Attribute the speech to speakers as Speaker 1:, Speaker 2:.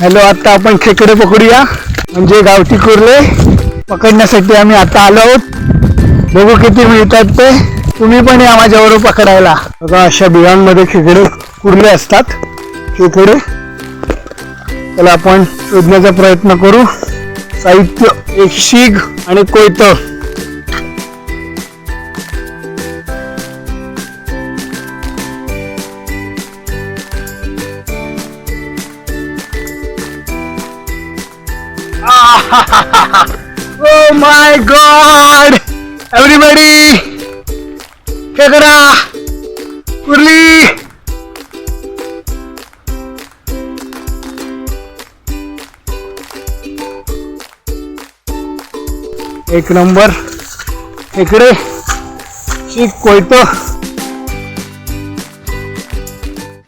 Speaker 1: Hello आता आपण खेकडे पकडूया. म्हणजे गावठी कुर्ले. पकडण्यासाठी आम्ही आता आलो आहोत. बघू किती मिळतात ते. तुम्ही पण या माझ्याबरोबर पकडायला. बघा अशा बिळांमध्ये खेकडे कुर्ले असतात. खेकडे. त्याला आपण शोधण्याचा प्रयत्न करू. साहित्य एक शीग आणि कोयतं. Oh my god! Everybody! खेकडा कुर्ली एक नंबर. इकडे. शीक कोयतो.